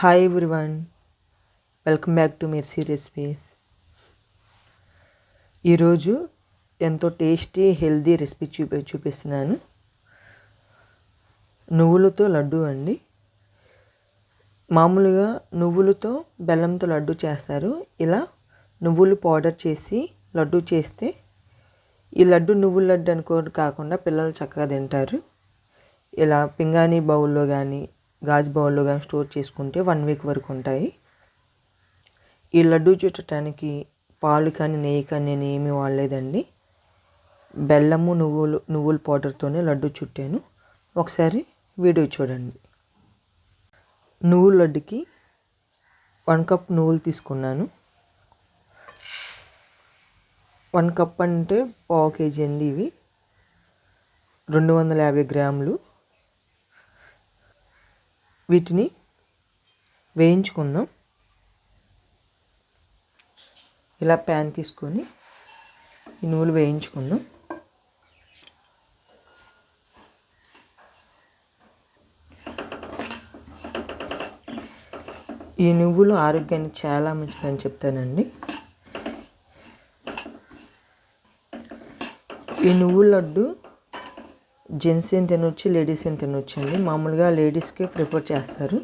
Hi everyone welcome back to Mercy recipes ఈరోజు ఎంతో tasty healthy recipe చూపి చూపిస్తున్నాను. నువ్వులతో లడ్డు అండి. మామూలుగా నువ్వులతో బెల్లంతో లడ్డు చేస్తారు. ఇలా నువ్వులు పౌడర్ చేసి లడ్డు చేస్తే ఈ లడ్డు నువ్వుల లడ్డు అనుకోని కాకుండా పిల్లలు చక్కగా తింటారు. ఇలా పింగాణీ బౌల్లో కానీ గాజు బౌల్లో కానీ స్టోర్ చేసుకుంటే వన్ వీక్ వరకు ఉంటాయి. ఈ లడ్డు చుట్టడానికి పాలు కానీ నెయ్యి కానీ నేను ఏమీ వాడలేదండి. బెల్లము నువ్వులు నువ్వుల పౌడర్తోనే లడ్డు చుట్టాను. ఒకసారి వీడియో చూడండి. నువ్వుల లడ్డుకి వన్ కప్ నువ్వులు తీసుకున్నాను. వన్ కప్ అంటే పావు కేజీ అండి ఇవి. రెండు వందల యాభై గ్రాములు. వీటిని వేయించుకుందాం. ఇలా ప్యాన్ తీసుకొని ఈ నువ్వులు వేయించుకుందాం. ఈ నువ్వులు ఆరోగ్యానికి చాలా మంచిదని చెప్తానండి. ఈ నువ్వుల లడ్డు జెంట్స్ ఏం తినొచ్చు లేడీస్ ఏం తినొచ్చు అండి. మామూలుగా లేడీస్కి ప్రిఫర్ చేస్తారు.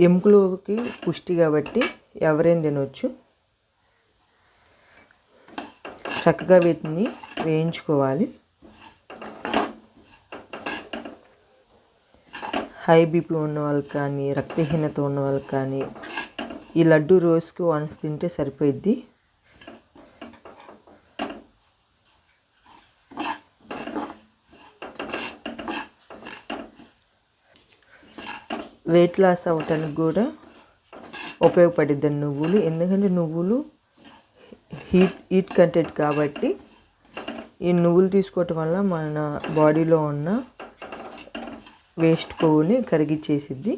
ఎముకలోకి పుష్టి కాబట్టి ఎవరైనా తినొచ్చు. చక్కగా వీటిని వేయించుకోవాలి. హై బీపీ ఉన్న వాళ్ళకి కానీ రక్తహీనత ఉన్న వాళ్ళకి కానీ ఈ లడ్డు రోజుకి వన్స్ తింటే సరిపోయిద్ది. వెయిట్ లాస్ అవ్వటానికి కూడా ఉపయోగపడిద్ది నువ్వులు. ఎందుకంటే నువ్వులు హీట్ హీట్ కంటెంట్ కాబట్టి ఈ నువ్వులు తీసుకోవటం వల్ల మన బాడీలో ఉన్న వేస్ట్ కొవ్వుని కరిగిచ్చేసిద్ది.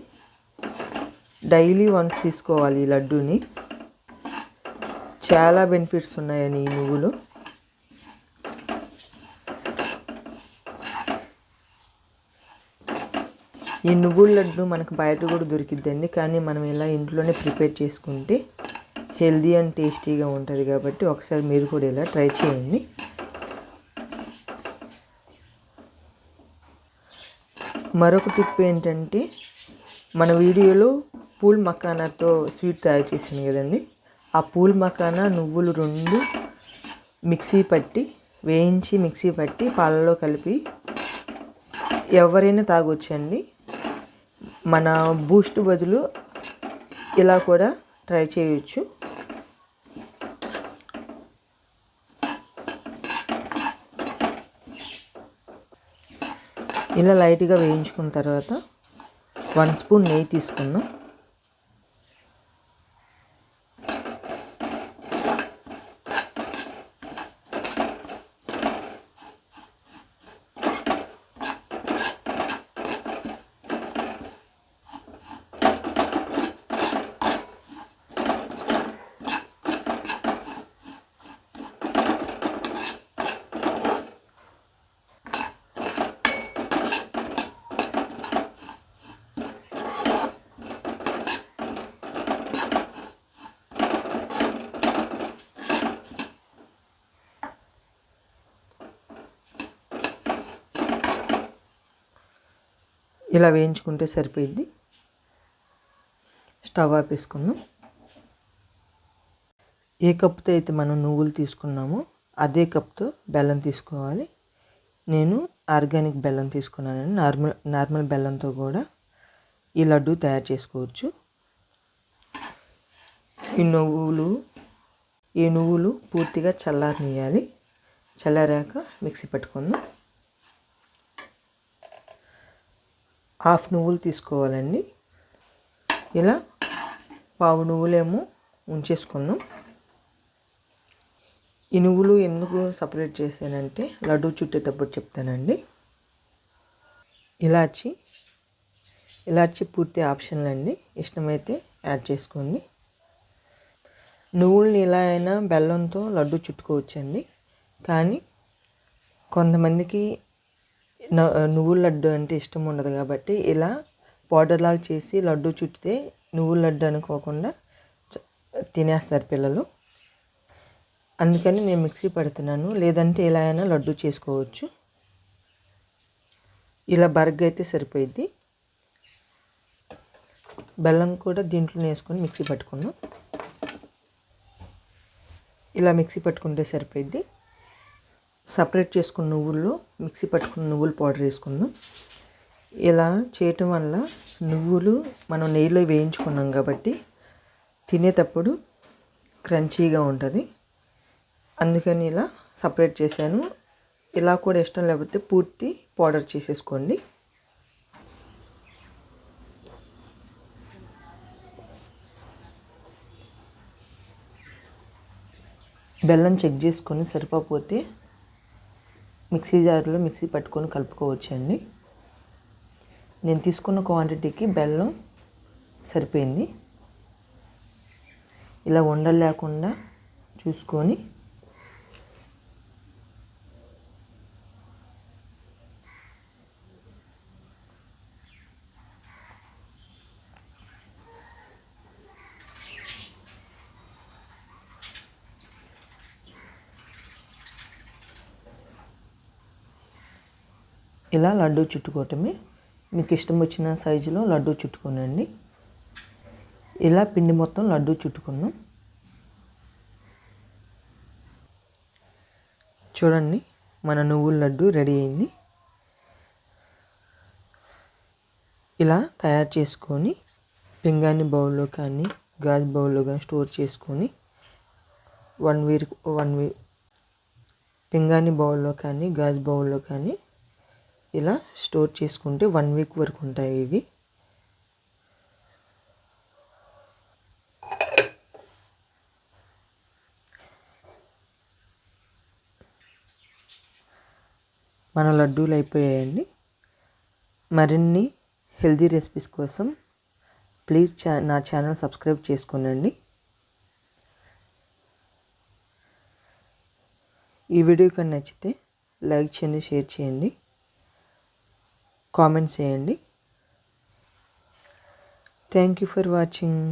డైలీ వన్స్ తీసుకోవాలి ఈ లడ్డూని. చాలా బెనిఫిట్స్ ఉన్నాయని ఈ నువ్వులు. ఈ నువ్వుల లడ్డు మనకు బయట కూడా దొరికిద్దండి. కానీ మనం ఇలా ఇంట్లోనే ప్రిపేర్ చేసుకుంటే హెల్దీ అండ్ టేస్టీగా ఉంటుంది కాబట్టి ఒకసారి మీరు కూడా ఇలా ట్రై చేయండి. మరొక టిప్ ఏంటంటే మన వీడియోలో పూల్ మకానాతో స్వీట్ తయారు చేసింది కదండి. ఆ పూల్ మకానా నువ్వులు రెండు మిక్సీ పట్టి వేయించి మిక్సీ పట్టి పాలలో కలిపి ఎవరైనా తాగొచ్చండి. మన బూస్ట్ బదులు ఇలా కూడా ట్రై చేయొచ్చు. ఇలా లైట్గా వేయించుకున్న తర్వాత వన్ స్పూన్ నెయ్యి తీసుకుందాం. ఇలా వేయించుకుంటే సరిపోయింది. స్టవ్ ఆపేసుకుందాం. ఏ కప్తో అయితే మనం నువ్వులు తీసుకున్నామో అదే కప్తో బెల్లం తీసుకోవాలి. నేను ఆర్గానిక్ బెల్లం తీసుకున్నాను నార్మల్ నార్మల్ బెల్లంతో కూడా ఈ లడ్డు తయారు చేసుకోవచ్చు. ఈ నువ్వులు ఈ నువ్వులు పూర్తిగా చల్లారనియాలి చల్లారాక మిక్సీ పెట్టుకుందాం. హాఫ్ నువ్వులు తీసుకోవాలండి. ఇలా పావు నువ్వులేమో ఉంచేసుకున్నాం. ఈ నువ్వులు ఎందుకు సపరేట్ చేశానంటే లడ్డు చుట్టేటప్పుడు చెప్తానండి. ఇలాచి ఇలాచి పూర్తి ఆప్షన్లు అండి. ఇష్టమైతే యాడ్ చేసుకోండి. నువ్వుల్ని ఇలా అయినా బెల్లంతో లడ్డు చుట్టుకోవచ్చండి. కానీ కొంతమందికి నువ్వుల లడ్డు అంటే ఇష్టం ఉండదు కాబట్టి ఇలా పౌడర్ లాగా చేసి లడ్డు చుట్టితే నువ్వుల లడ్డు అనుకోకుండా తినేస్తారు పిల్లలు. అందుకని నేను మిక్సీ పడుతున్నాను. లేదంటే ఎలా అయినా లడ్డు చేసుకోవచ్చు. ఇలా బర్గ్ అయితే సరిపోయింది. బెల్లం కూడా దీంట్లో వేసుకొని మిక్సీ పట్టుకున్నాం ఇలా మిక్సీ పట్టుకుంటే సరిపోయింది. సపరేట్ చేసుకున్న నువ్వుల్లో మిక్సీ పట్టుకున్న నువ్వుల పౌడర్ వేసుకుందాం. ఇలా చేయటం వల్ల నువ్వులు మనం నెయ్యిలో వేయించుకున్నాం కాబట్టి తినేటప్పుడు క్రంచీగా ఉంటుంది. అందుకని ఇలా సపరేట్ చేశాను. ఇలా కూడా ఇష్టం లేకపోతే పూర్తి పౌడర్ చేసేసుకోండి. బెల్లం చెక్ చేసుకొని సరిపోతే మిక్సీ జార్లో మిక్సీ పట్టుకొని కలుపుకోవచ్చండి. నేను తీసుకున్న క్వాంటిటీకి బెల్లం సరిపోయింది. ఇలా ఉండలు లేకుండా చూసుకొని ఇలా లడ్డు చుట్టుకోవటమే. మీకు ఇష్టం వచ్చిన సైజులో లడ్డు చుట్టుకోనండి. ఇలా పిండి మొత్తం లడ్డు చుట్టుకుందాం. చూడండి మన నువ్వుల లడ్డు రెడీ అయింది. ఇలా తయారు చేసుకొని పింగాని బౌల్లో కానీ గాజు బౌల్లో కానీ స్టోర్ చేసుకొని వన్ వీక్ వన్ వీక్ పింగాని బౌల్లో కానీ గాజు బౌల్లో కానీ ఇలా స్టోర్ చేసుకుంటే వన్ వీక్ వరకు ఉంటాయి ఇవి. మన లడ్డూలు అయిపోయాయండి. మరిన్ని హెల్దీ రెసిపీస్ కోసం ప్లీజ్ చా నా ఛానల్ సబ్స్క్రైబ్ చేసుకోనండి. ఈ వీడియో కానీ నచ్చితే లైక్ చేయండి షేర్ చేయండి. కామెంట్స్ చేయండి. Thank you for watching